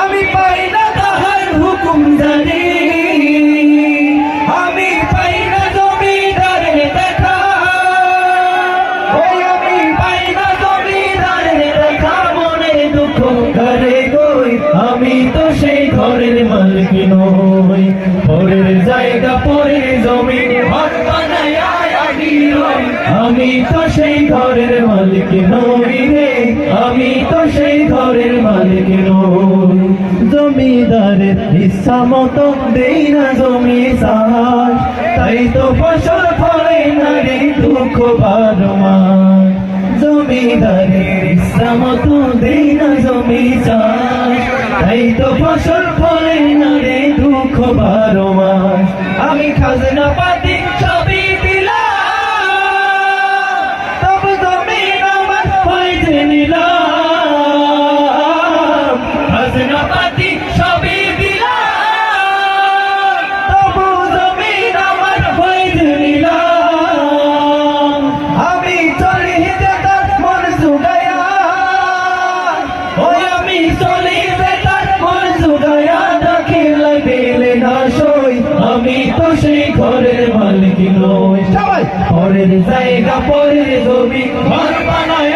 আমি পাই না পাই না জমিদারের দেখা। দেখা। মনে দুঃখ ঘরে গই আমি তো সেই ঘরের মালিক নই। পরের জায়গা পরে জমি আমি তো সেই ঘরের মালিক নই রে। আমি তো সেই ঘরের মালিক নই। জমিদারের ইচ্ছা মতো দেই না জমি চাষ। তাই তো ফসল ফলে না রে দুঃখ বারো জমিদারের ইচ্ছা মতো দেই না জমি চাষ। তাই তো ফসল ফলে না রে দুঃখ বারো আমি খাজনা পাতি সুগায়া দাখিলাই বেলে না সই আমি তো সেই ঘরের মালিক নই। সবাই। পরের জায়গা পরের জমি ঘর বানায়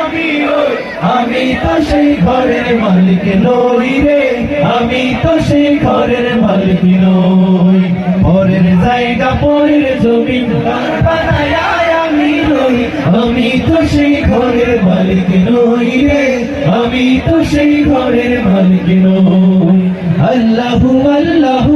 আমি ওই আমি তো সেই ঘরের মালিক নই রে। আমি তো সেই ঘরের মালিক নই। পরের জায়গা পরের জমি ঘর বানায় আমি নই। আমি তো সেই ঘরের মালিক নই রে। আমি তো সেই ঘরের মালিক নই। আল্লাহু আল্লাহু